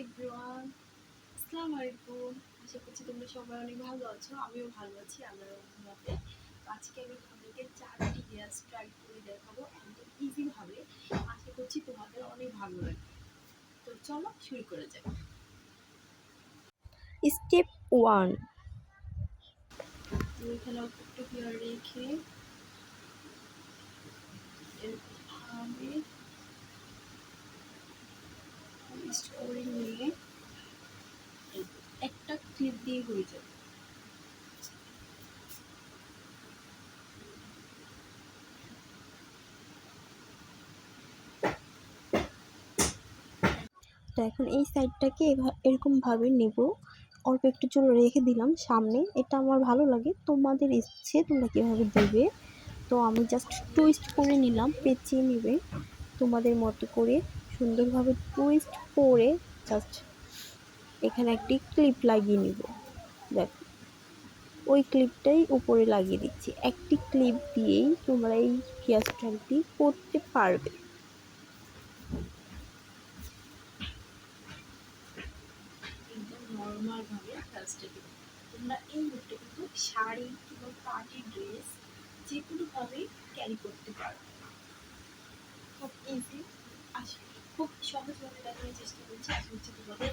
Everyone আসসালামু আলাইকুম। আশা করছি তোমরা সবাই অনেক ভালো আছো। আমিও ভালো আছি আল্লাহর রহমতে। আজকে আমি তোমাদেরকে চারটি হেয়ার স্টাইল করে দেখাবো একদম ইজি ভাবে। আশা করছি তোমাদের অনেক ভালো লাগবে। তো চলো শুরু করে যাই স্টেপ ওয়ান এখানে অল্প একটু হেয়ার রেখে এরকমভাবে করে ক্লিপ দিয়ে হয়ে যাবে তো এখন এই সাইডটাকে এরকমভাবে নেব। অল্প একটু চুল রেখে দিলাম সামনে। এটা আমার ভালো লাগে। তোমাদের ইচ্ছে, তোমরা কীভাবে দেবে? তো আমি জাস্ট টুইস্ট করে নিলাম, পেঁচিয়ে নেবে। তোমাদের মতো করে সুন্দরভাবে টুইস্ট করে জাস্ট এখানে একটি ক্লিপ লাগিয়ে নিব। দেখো, ওই ক্লিপটাই উপরে লাগিয়ে দিচ্ছি। একটি ক্লিপ দিয়েই তোমরা এই হেয়ার স্টাইলটি করতে পারবে। খুব ইজি আসবে খুব সহজভাবে দেখানোর চেষ্টা করছি। আশা করছি তোমাদের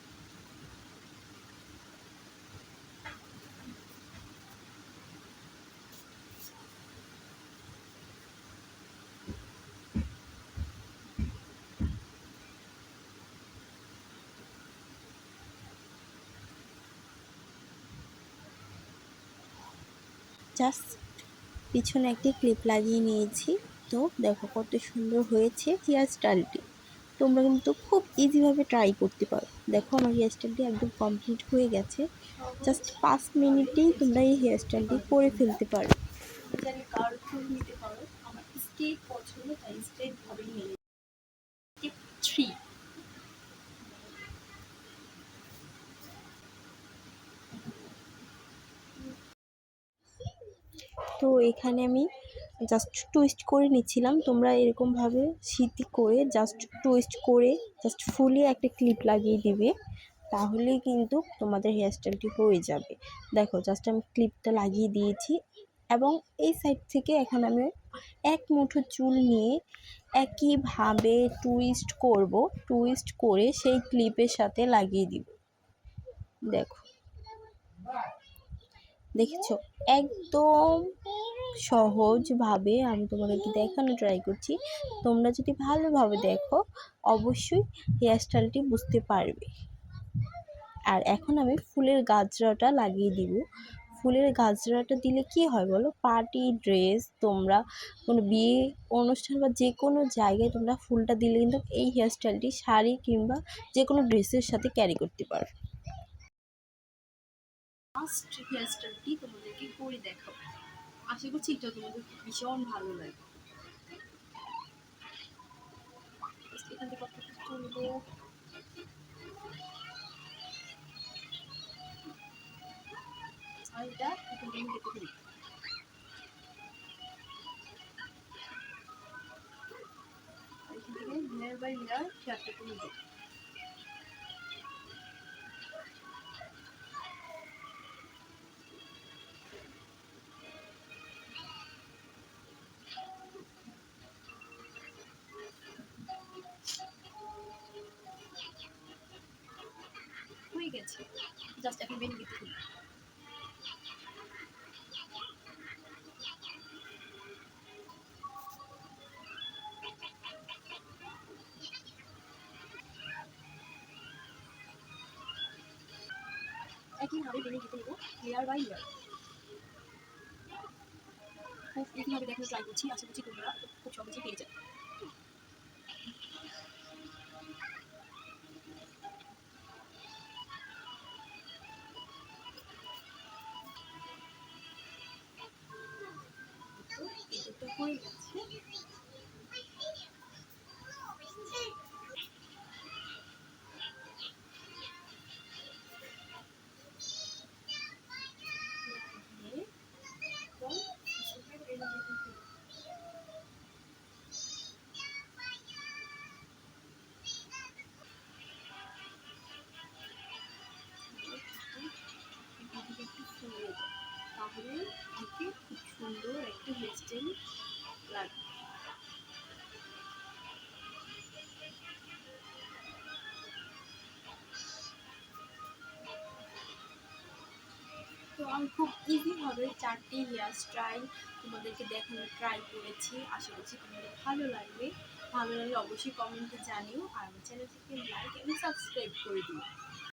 জাস্ট পিছনে একটি ক্লিপ লাগিয়ে নিয়েছি। তো দেখো কত সুন্দর হয়েছে হেয়ার স্টাইলটি। তোমরা কিন্তু খুব ইজিভাবে ট্রাই করতে পারো। দেখো আমার হেয়ার স্টাইলটি একদম কমপ্লিট হয়ে গেছে। জাস্ট পাঁচ মিনিটেই তোমরা এই হেয়ার স্টাইলটি করে ফেলতে পারো। নিতে পারো। আমার স্টেট পছন্দ, তাই স্টেটভাবেই নিয়ে স্টেপ থ্রি তো এখানে আমি জাস্ট টুইস্ট করে নিচ্ছিলাম। তোমরা এরকমভাবে শীতি করে জাস্ট টুইস্ট করে জাস্ট ফুলিয়ে একটা ক্লিপ লাগিয়ে দিবে, তাহলেই কিন্তু তোমাদের হেয়ার স্টাইলটি হয়ে যাবে। দেখো জাস্ট আমি ক্লিপটা লাগিয়ে দিয়েছি এবং এই সাইড থেকে এখন আমি এক মুঠো চুল নিয়ে একইভাবে টুইস্ট করব। টুইস্ট করে সেই ক্লিপের সাথে লাগিয়ে দিব। দেখো। দেখেছ? একদম সহজভাবে আমি তোমাদেরকে দেখানো ট্রাই করছি। তোমরা যদি ভালোভাবে দেখো, অবশ্যই হেয়ার স্টাইলটি বুঝতে পারবে। আর এখন আমি ফুলের গাজরাটা লাগিয়ে দিব। ফুলের গাজরাটা দিলে কি হয় বলো? পার্টি ড্রেস তোমরা কোনো বিয়ে অনুষ্ঠান বা যে কোনো জায়গায় তোমরা ফুলটা দিলে কিন্তু এই হেয়ার স্টাইলটি শাড়ি কিংবা যে কোনো ড্রেসের সাথে ক্যারি করতে পারো। ফার্স্ট হেয়ার স্টাইলটি তোমাদেরকে করে দেখাবো। আশা করছি এটা তোমাদের ভীষণ ভালো লাগবে। এখান থেকে কত কিছু শেয়ারটা করে দিই। হয়ে গেছে। জাস্ট এখন বেনি দিতে একইভাবে বেনি দিতে দেবো লেয়ার বাই লেয়ার খুব এইভাবে দেখানো ট্রাই করছি, আশা করছি তোমরা খুব সহজে পেয়ে যাবে। হয়ে গেছে খুব ইজিভাবে চারটি হেয়ার স্টাইল তোমাদেরকে দেখানোর ট্রাই করেছি। আশা করছি তোমাদের ভালো লাগবে। ভালো লাগলে অবশ্যই কমেন্টে জানিও। আর আমার চ্যানেলটিকে লাইক এবং সাবস্ক্রাইব করে দিও।